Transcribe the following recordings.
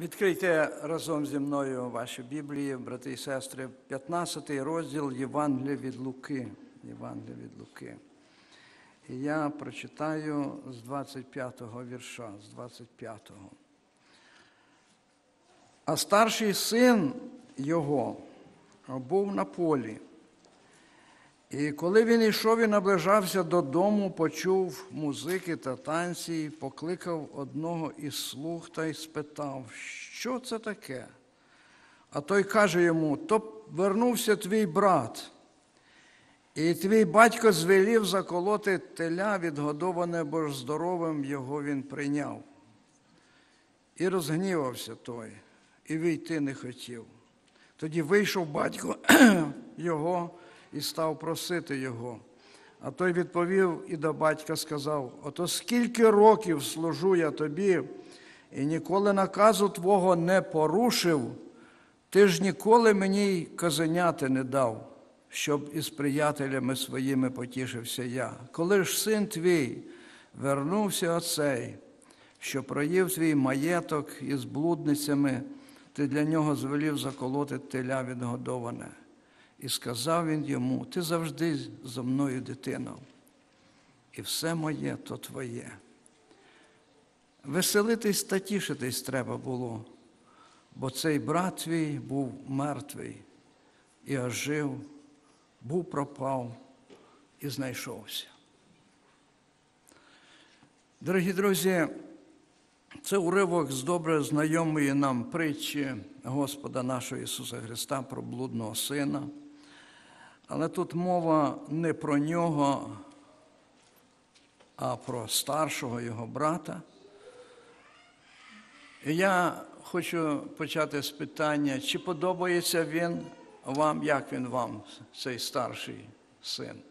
Відкрийте разом зі мною ваші Біблії, брати і сестри, 15 розділ Євангелія від Луки. Євангелія від Луки. І я прочитаю з 25-го вірша, з 25-го. А старший син його був на полі. І коли він йшов і наближався додому, почув музики та танці, покликав одного із слуг та й спитав, що це таке? А той каже йому: то вернувся твій брат, і твій батько звелів заколоти теля, відгодоване, бо ж здоровим його він прийняв. І розгнівався той, і війти не хотів. Тоді вийшов батько його і став просити його. А той відповів і до батька сказав: Ото скільки років служу я тобі, і ніколи наказу твого не порушив, ти ж ніколи мені й казеняти не дав, щоб із приятелями своїми потішився я. Коли ж син твій вернувся оцей, що проїв твій маєток із блудницями, ти для нього звелів заколоти теля відгодоване. І сказав він йому: Ти завжди зо мною, дитино, і все моє то твоє. Веселитись та тішитись треба було, бо цей брат твій був мертвий і ожив, був пропав і знайшовся. Дорогі друзі, це уривок з добре знайомої нам притчі Господа нашого Ісуса Христа про блудного сина. Але тут мова не про нього, а про старшого його брата. І я хочу почати з питання, чи подобається він вам, як він вам, цей старший син?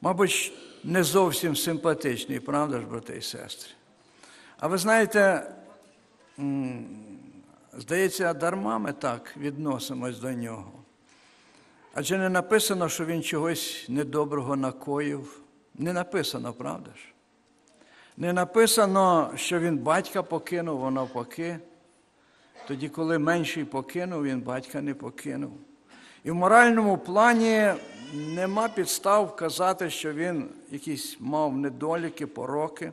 Мабуть, не зовсім симпатичний, правда ж, брати і сестри? А ви знаєте, Здається, дарма ми так відносимось до нього. Адже не написано, що він чогось недоброго накоїв. Не написано, правда ж? Не написано, що він батька покинув, а навпаки. Тоді, коли менший покинув, він батька не покинув. І в моральному плані нема підстав казати, що він якісь мав недоліки, пороки.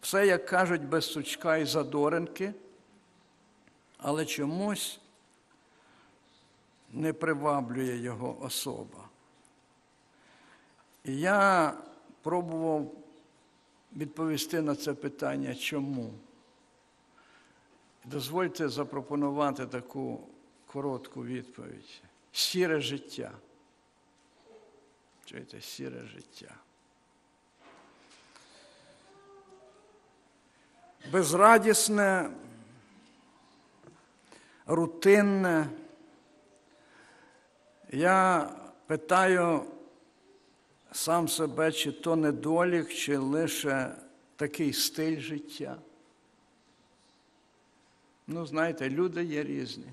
Все, як кажуть, без сучка і задоринки але чомусь не приваблює його особа. І я пробував відповісти на це питання чому. Дозвольте запропонувати таку коротку відповідь. Сіре життя. Чуєте, сіре життя. Безрадісне рутинне. Я питаю сам себе, чи то недолік, чи лише такий стиль життя. Ну, знаєте, люди є різні.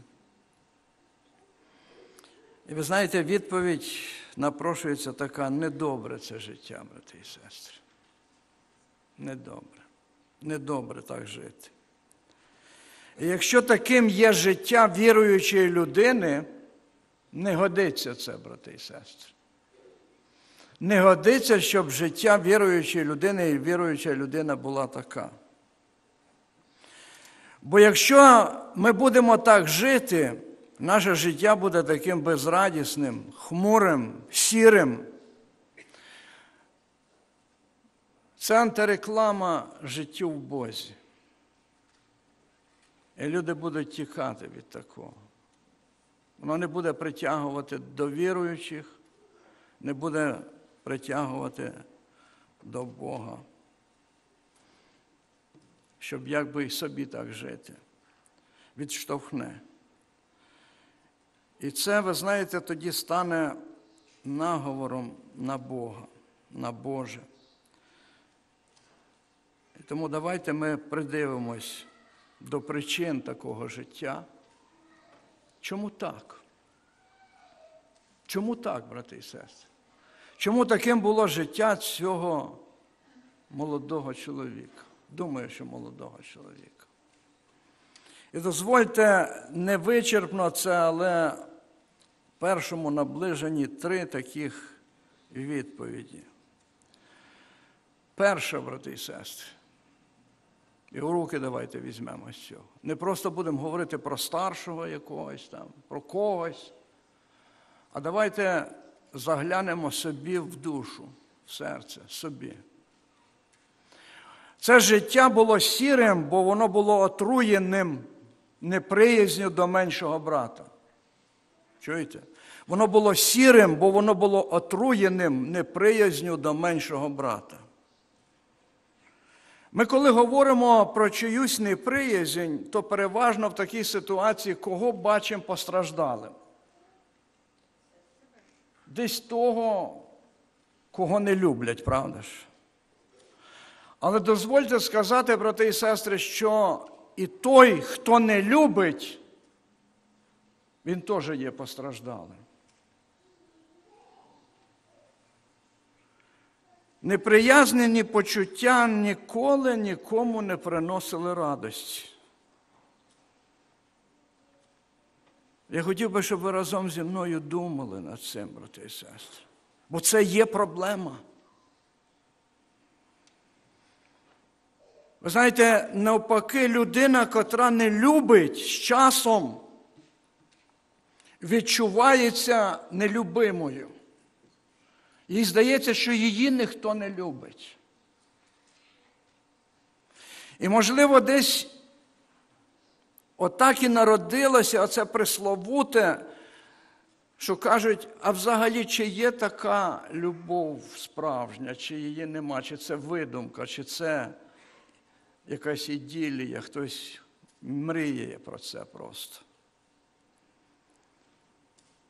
І ви знаєте, відповідь напрошується така недобре це життя, брати і сестри. Недобре. Недобре так жити. Якщо таким є життя віруючої людини, не годиться це, брати і сестри. Не годиться, щоб життя віруючої людини і віруюча людина була така. Бо якщо ми будемо так жити, наше життя буде таким безрадісним, хмурим, сірим. Це антиреклама життю в Бозі. І люди будуть тікати від такого. Воно не буде притягувати до віруючих, не буде притягувати до Бога, щоб якби і собі так жити, відштовхне. І це, ви знаєте, тоді стане наговором на Бога, на Боже. І тому давайте ми придивимось до причин такого життя. Чому так? Чому так, брати і сестри? Чому таким було життя цього молодого чоловіка? Думаю, що молодого чоловіка. І дозвольте невичерпно це, але в першому наближенні три таких відповіді. Перша, брати і сестри, і в руки давайте візьмемо з цього. Не просто будемо говорити про старшого якогось там, про когось, а давайте заглянемо собі в душу, в серце, собі. Це життя було сірим, бо воно було отруєним неприязню до меншого брата. Чуєте? Воно було сірим, бо воно було отруєним неприязню до меншого брата. Ми, коли говоримо про чиюсь неприязнь, то переважно в такій ситуації кого бачимо постраждалим? Десь того, кого не люблять, правда ж? Але дозвольте сказати, брати і сестри, що і той, хто не любить, він теж є постраждалим. Неприязнені почуття ніколи нікому не приносили радості. Я хотів би, щоб ви разом зі мною думали над цим, брати і сестри. Бо це є проблема. Ви знаєте, навпаки, людина, котра не любить з часом, відчувається нелюбимою. Їй здається, що її ніхто не любить. І, можливо, десь отак і народилося оце присловуте, що кажуть, а взагалі, чи є така любов справжня, чи її нема, чи це видумка, чи це якась іділія, хтось мріє про це просто.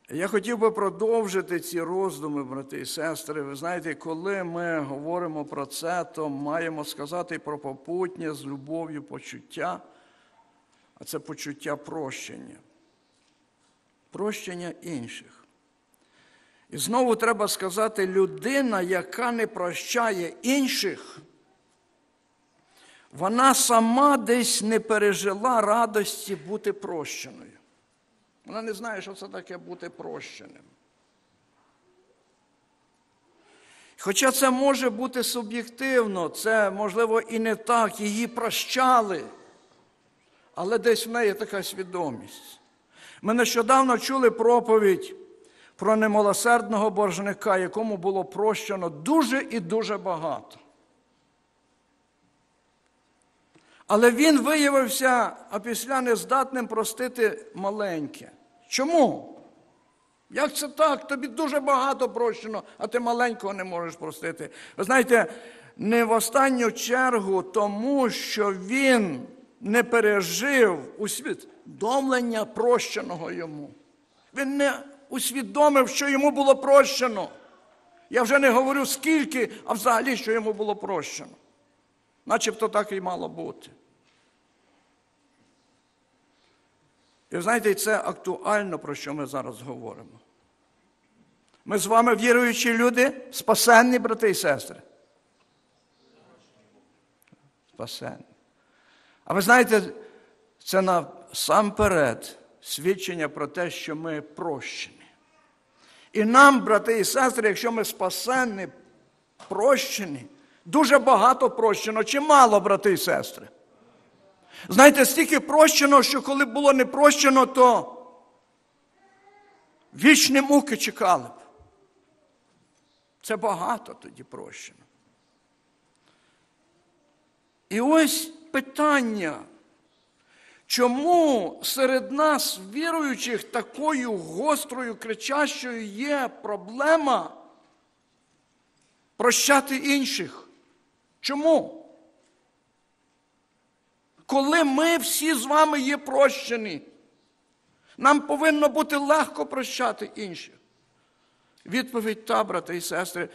Я хотів би продовжити ці роздуми, брати і сестри. Ви знаєте, коли ми говоримо про це, то маємо сказати про попутнє з любов'ю почуття, а це почуття прощення, прощення інших. І знову треба сказати, людина, яка не прощає інших, вона сама десь не пережила радості бути прощеною. Вона не знає, що це таке бути прощеним. Хоча це може бути суб'єктивно, це, можливо, і не так, її прощали, але десь в неї така свідомість. Ми нещодавно чули проповідь про немилосердного боржника, якому було прощено дуже і дуже багато. Але він виявився опісля нездатним простити маленьке. Чому? Як це так? Тобі дуже багато прощено, а ти маленького не можеш простити. Ви знаєте, не в останню чергу тому, що він не пережив усвідомлення прощеного йому. Він не усвідомив, що йому було прощено. Я вже не говорю скільки, а взагалі, що йому було прощено. Начебто так і мало бути. І знаєте, це актуально, про що ми зараз говоримо. Ми з вами віруючі люди, спасенні брати і сестри. Спасенні. А ви знаєте, це насамперед свідчення про те, що ми прощені. І нам, брати і сестри, якщо ми спасенні, прощені, дуже багато прощено, чи мало, брати і сестри. Знаєте, стільки прощено, що коли було не прощено, то вічні муки чекали б. Це багато тоді прощено. І ось питання, чому серед нас, віруючих, такою гострою, кричащою є проблема прощати інших? Чому? Коли ми всі з вами є прощені, нам повинно бути легко прощати інших. Відповідь та, брати і сестри,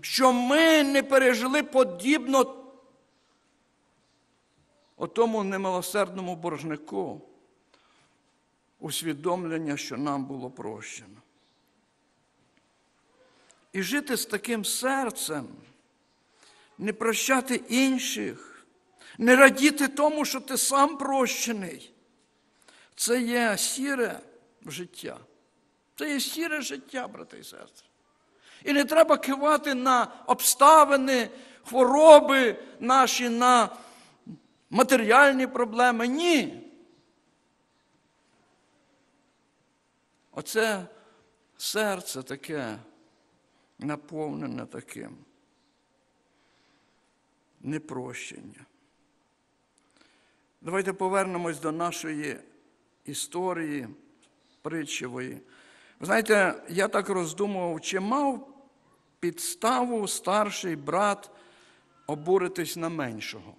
що ми не пережили подібно отому немилосердному боржнику усвідомлення, що нам було прощено. І жити з таким серцем, не прощати інших, Не радіти тому, що ти сам прощений. Це є сіре життя. Це є сіре життя, брати і сестри. І не треба кивати на обставини, хвороби наші, на матеріальні проблеми. Ні. Оце серце таке наповнене таким непрощення. Давайте повернемось до нашої історії притчевої. Ви знаєте, я так роздумував, чи мав підставу старший брат обуритись на меншого?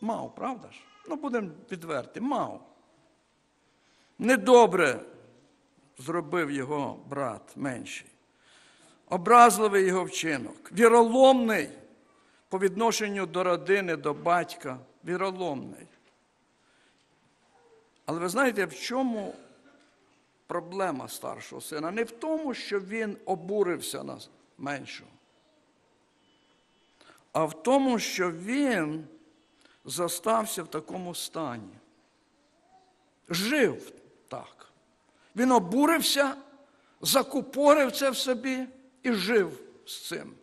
Мав, правда ж? Ну, будемо відверті, мав. Недобре зробив його брат менший. Образливий його вчинок, віроломний по відношенню до родини, до батька, віроломний. Але ви знаєте, в чому проблема старшого сина? Не в тому, що він обурився на меншого, а в тому, що він застався в такому стані. Жив так. Він обурився, закупорив це в собі і жив з цим.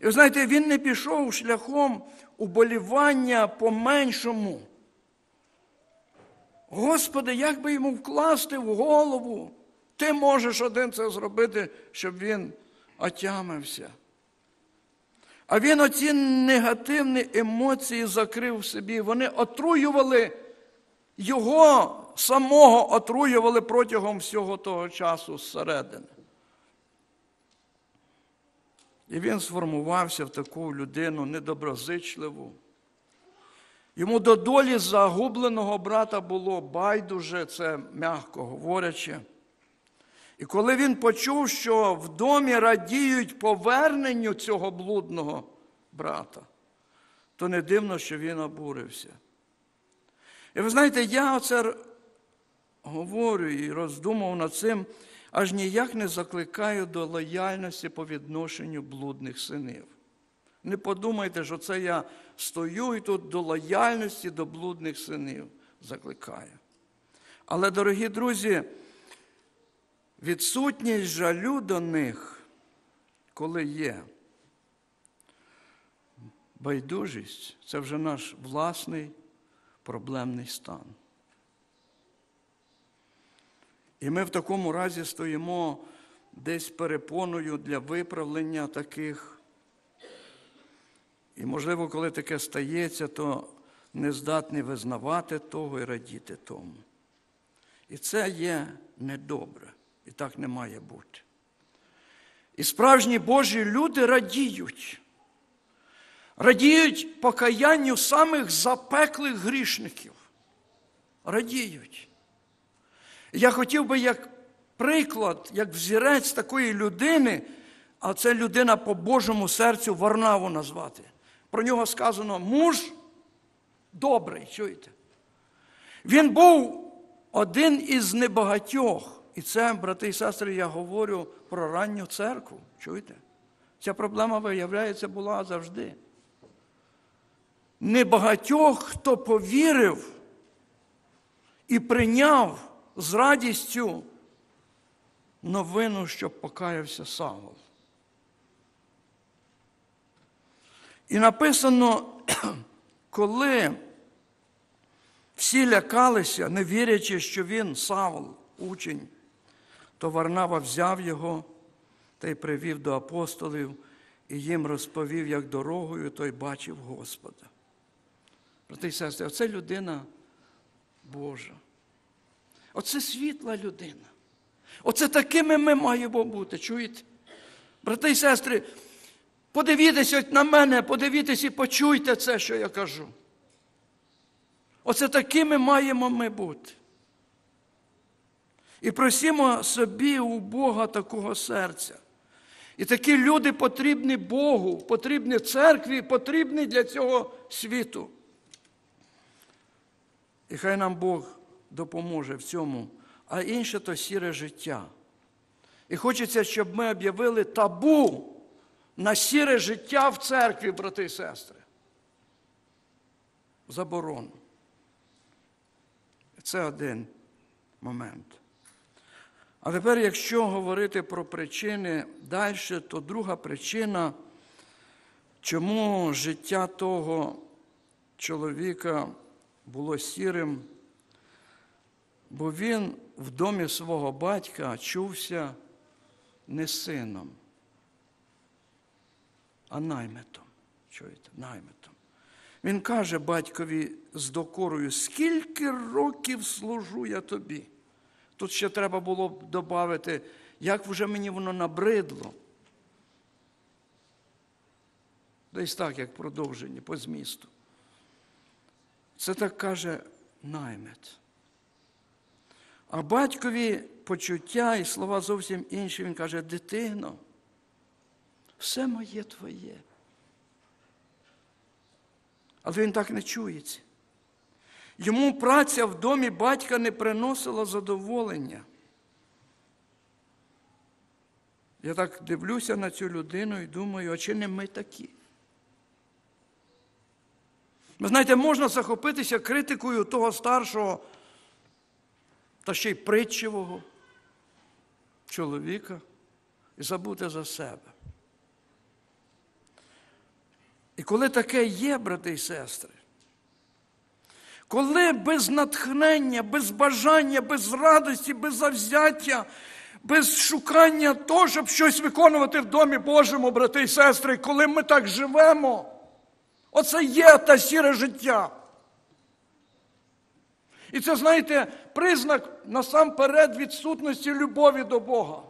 І ви знаєте, він не пішов шляхом уболівання по меншому. Господи, як би йому вкласти в голову? Ти можеш один це зробити, щоб він отямився. А він оці негативні емоції закрив в собі. Вони отруювали його самого отруювали протягом всього того часу зсередини. І він сформувався в таку людину недоброзичливу. Йому до долі загубленого брата було байдуже, це м'яко говорячи. І коли він почув, що в домі радіють поверненню цього блудного брата, то не дивно, що він обурився. І ви знаєте, я оце говорю і роздумав над цим, аж ніяк не закликаю до лояльності по відношенню блудних синів. Не подумайте, що це я стою і тут до лояльності до блудних синів закликаю. Але, дорогі друзі, відсутність жалю до них, коли є, байдужість це вже наш власний проблемний стан. І ми в такому разі стоїмо десь перепоною для виправлення таких. І, можливо, коли таке стається, то не здатні визнавати того і радіти тому. І це є недобре, і так не має бути. І справжні Божі люди радіють, радіють покаянню самих запеклих грішників. Радіють. Я хотів би як приклад, як взірець такої людини, а це людина по Божому серцю Варнаву назвати. Про нього сказано муж добрий, чуєте? Він був один із небагатьох. І це, брати і сестри, я говорю про ранню церкву. Чуєте? Ця проблема, виявляється, була завжди. Небагатьох, хто повірив і прийняв з радістю новину, що покаявся Савол. І написано, коли всі лякалися, не вірячи, що він Савол, учень, то Варнава взяв його та й привів до апостолів і їм розповів, як дорогою той бачив Господа. Брати і сестри, оце людина Божа. Оце світла людина. Оце такими ми маємо бути, чуєте? Брати і сестри, подивіться на мене, подивіться і почуйте це, що я кажу. Оце такими маємо ми бути. І просімо собі у Бога такого серця. І такі люди потрібні Богу, потрібні церкві, потрібні для цього світу. І хай нам Бог допоможе в цьому, а інше то сіре життя. І хочеться, щоб ми об'явили табу на сіре життя в церкві, брати і сестри. заборону. Це один момент. А тепер, якщо говорити про причини далі, то друга причина, чому життя того чоловіка було сірим, бо він в домі свого батька чувся не сином, а наймитом. Чуєте, наймитом. Він каже батькові з докорою, скільки років служу я тобі. Тут ще треба було б додати, як вже мені воно набридло. Десь так, як продовження по змісту. Це так каже наймит. А батькові почуття і слова зовсім інші. Він каже, дитино, все моє твоє. Але він так не чується. Йому праця в домі батька не приносила задоволення. Я так дивлюся на цю людину і думаю, а чи не ми такі? Ви знаєте, можна захопитися критикою того старшого та ще й притчивого чоловіка і забути за себе. І коли таке є, брати і сестри, коли без натхнення, без бажання, без радості, без завзяття, без шукання того, щоб щось виконувати в домі Божому, брати і сестри, коли ми так живемо, оце є та сіре життя. І це, знаєте, признак насамперед відсутності любові до Бога.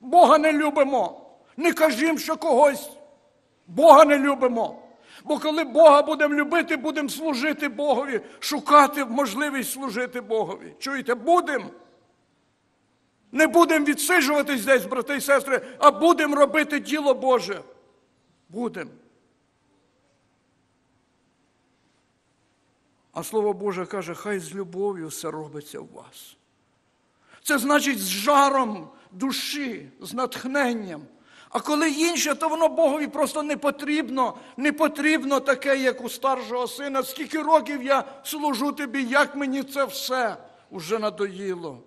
Бога не любимо. Не кажімо, що когось. Бога не любимо. Бо коли Бога будемо любити, будемо служити Богові, шукати можливість служити Богові. Чуєте, будемо. Не будемо відсиджуватись десь, брати і сестри, а будемо робити діло Боже. Будемо. А Слово Боже каже, хай з любов'ю все робиться в вас. Це значить з жаром душі, з натхненням. А коли інше, то воно Богові просто не потрібно, не потрібно таке, як у старшого сина. Скільки років я служу тобі, як мені це все уже надоїло.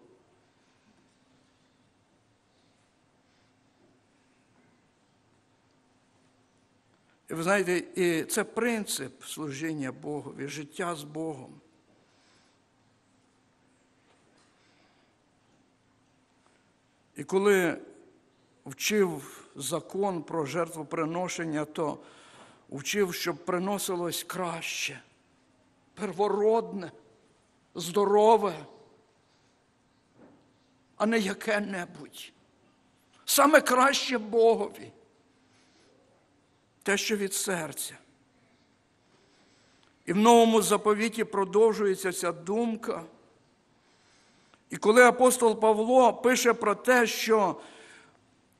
І ви знаєте, і це принцип служіння Богові, життя з Богом. І коли вчив закон про жертвоприношення, то вчив, щоб приносилось краще, первородне, здорове, а не яке-небудь. Саме краще Богові. Те, що від серця. І в новому заповіті продовжується ця думка. І коли апостол Павло пише про те, що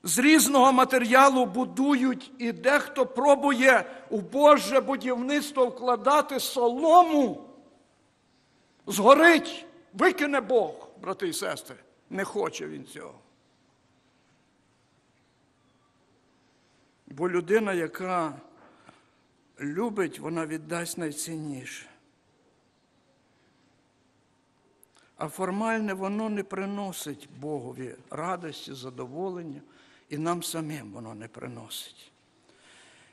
з різного матеріалу будують, і дехто пробує у Боже будівництво вкладати солому, згорить, викине Бог, брати і сестри. Не хоче він цього. Бо людина, яка любить, вона віддасть найцінніше. А формальне воно не приносить Богові радості, задоволення, і нам самим воно не приносить.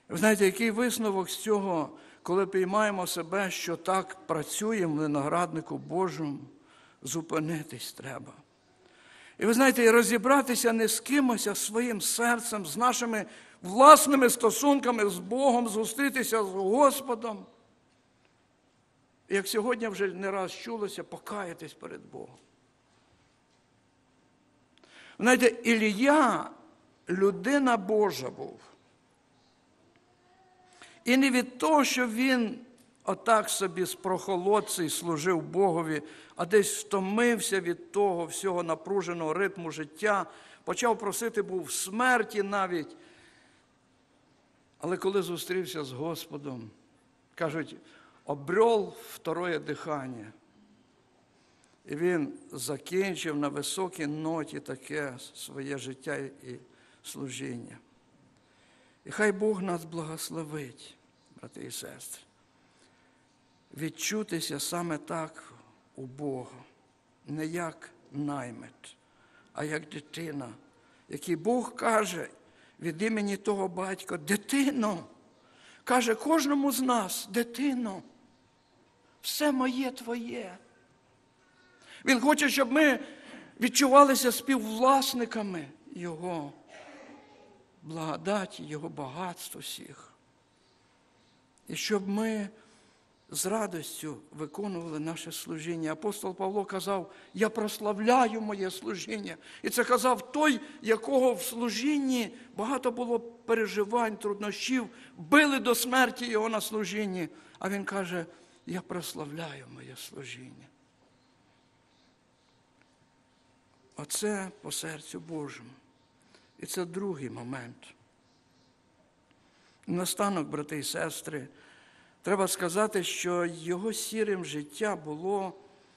Ви знаєте, який висновок з цього, коли піймаємо себе, що так працюємо в винограднику Божому, зупинитись треба. І ви знаєте, розібратися не з кимось, а своїм серцем, з нашими власними стосунками з Богом, зустрітися з Господом. Як сьогодні вже не раз чулося, покаятись перед Богом. Знаєте, Ілія людина Божа був. І не від того, що він отак собі з прохолодцей служив Богові, а десь втомився від того всього напруженого ритму життя, почав просити був смерті навіть. Але коли зустрівся з Господом, кажуть, обрел второе дихання. І він закінчив на високій ноті таке своє життя і служіння. І хай Бог нас благословить, брати і сестри. Відчутися саме так у Бога, не як наймит, а як дитина, який Бог каже від імені того батька, дитино, каже кожному з нас, дитино, все моє твоє. Він хоче, щоб ми відчувалися співвласниками Його благодаті, Його багатства всіх. І щоб ми з радістю виконували наше служіння. Апостол Павло казав, я прославляю моє служіння. І це казав той, якого в служінні багато було переживань, труднощів, били до смерті його на служінні. А він каже, я прославляю моє служіння. Оце по серцю Божому. І це другий момент. Настанок, брати і сестри, треба сказати, що його сірим життя було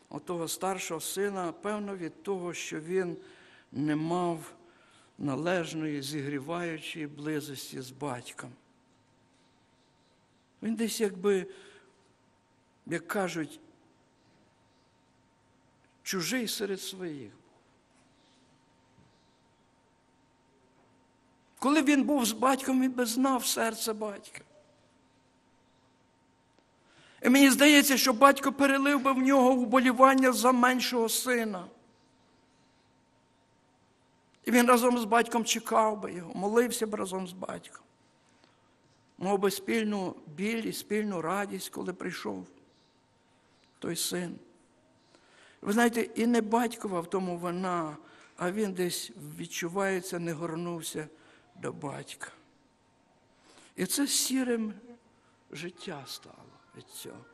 у того старшого сина, певно, від того, що він не мав належної, зігріваючої близості з батьком. Він десь, якби, як кажуть, чужий серед своїх. Коли він був з батьком, він би знав серце батька. І мені здається, що батько перелив би в нього уболівання за меншого сина. І він разом з батьком чекав би його, молився б разом з батьком. Мав би спільну біль і спільну радість, коли прийшов той син. Ви знаєте, і не батькова в тому вина, а він десь відчувається, не горнувся до батька. І це сірим життя стало від цього.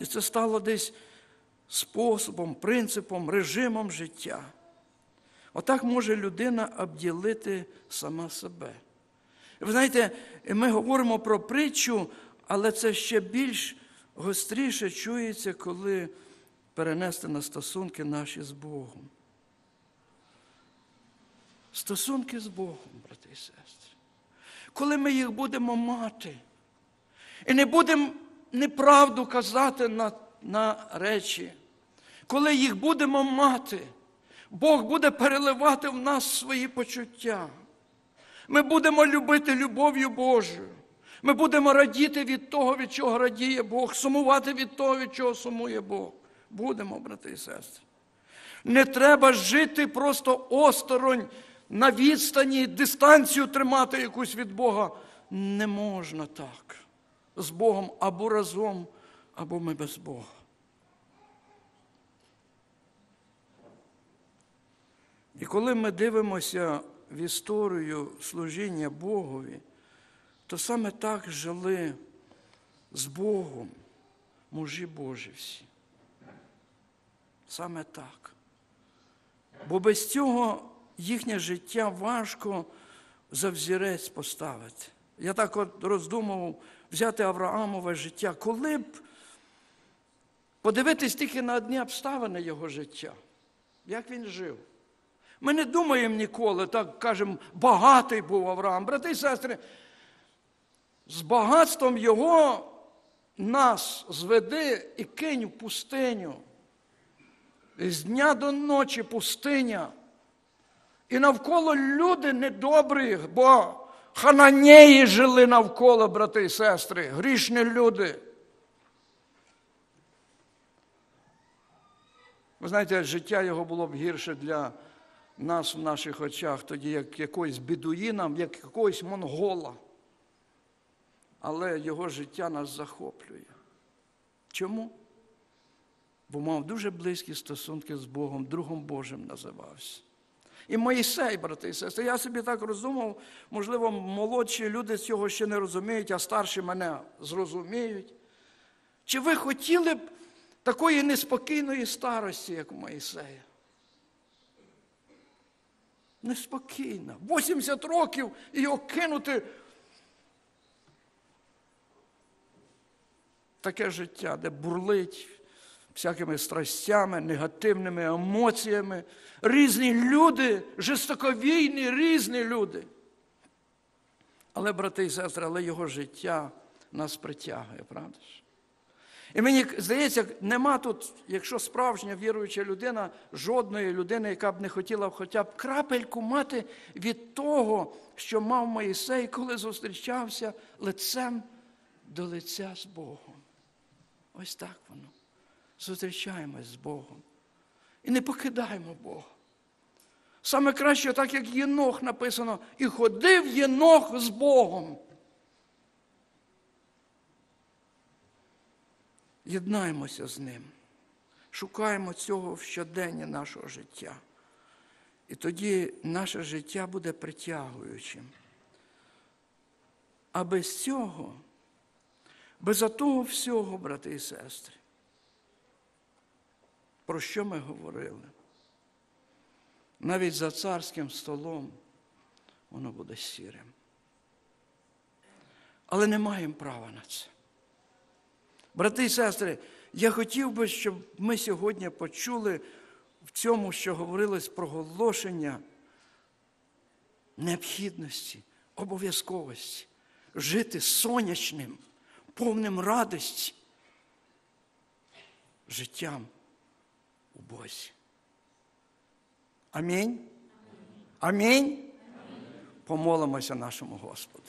І це стало десь способом, принципом, режимом життя. Отак може людина обділити сама себе. Ви знаєте, ми говоримо про притчу, але це ще більш гостріше чується, коли перенести на стосунки наші з Богом. Стосунки з Богом, брати і сестри. Коли ми їх будемо мати, і не будемо неправду казати на, на речі, коли їх будемо мати, Бог буде переливати в нас свої почуття. Ми будемо любити любов'ю Божою. Ми будемо радіти від того, від чого радіє Бог, сумувати від того, від чого сумує Бог. Будемо, брати і сестри. Не треба жити просто осторонь на відстані, дистанцію тримати якусь від Бога. Не можна так. З Богом або разом, або ми без Бога. І коли ми дивимося в історію служіння Богові, то саме так жили з Богом мужі Божі всі. Саме так. Бо без цього їхнє життя важко за взірець поставити. Я так от роздумував взяти Авраамове життя, коли б подивитись тільки на одні обставини його життя, як він жив. Ми не думаємо ніколи, так кажемо, багатий був Авраам. Брати і сестри, з багатством його нас зведи і кинь в пустиню. З дня до ночі пустиня. І навколо люди недобрі, бо хананеї жили навколо, брати і сестри, грішні люди. Ви знаєте, життя його було б гірше для нас в наших очах, тоді як якоїсь бідуїна, як якогось монгола. Але його життя нас захоплює. Чому? Бо мав дуже близькі стосунки з Богом, другом Божим називався. І Моїсей, брати і сестри, я собі так роздумав, можливо, молодші люди цього ще не розуміють, а старші мене зрозуміють. Чи ви хотіли б такої неспокійної старості, як у Моїсея? Неспокійна. 80 років і його кинути. Таке життя, де бурлить всякими страстями, негативними емоціями. Різні люди, жорстоковійні, різні люди. Але, брати і сестри, але його життя нас притягує, правда ж? І мені здається, нема тут, якщо справжня віруюча людина, жодної людини, яка б не хотіла хоча б крапельку мати від того, що мав Моїсей, коли зустрічався лицем до лиця з Богом. Ось так воно. Зустрічаємось з Богом. І не покидаємо Бога. Саме краще, так як Єнох написано, і ходив Єнох з Богом. Єднаємося з ним, шукаємо цього в щоденні нашого життя. І тоді наше життя буде притягуючим. А без цього, без того всього, брати і сестри, про що ми говорили? Навіть за царським столом воно буде сірим. Але не маємо права на це. Брати і сестри, я хотів би, щоб ми сьогодні почули в цьому, що говорилось проголошення необхідності, обов'язковості жити сонячним, повним радості життям у Бозі. Амінь. Амінь. Помолимося нашому Господу.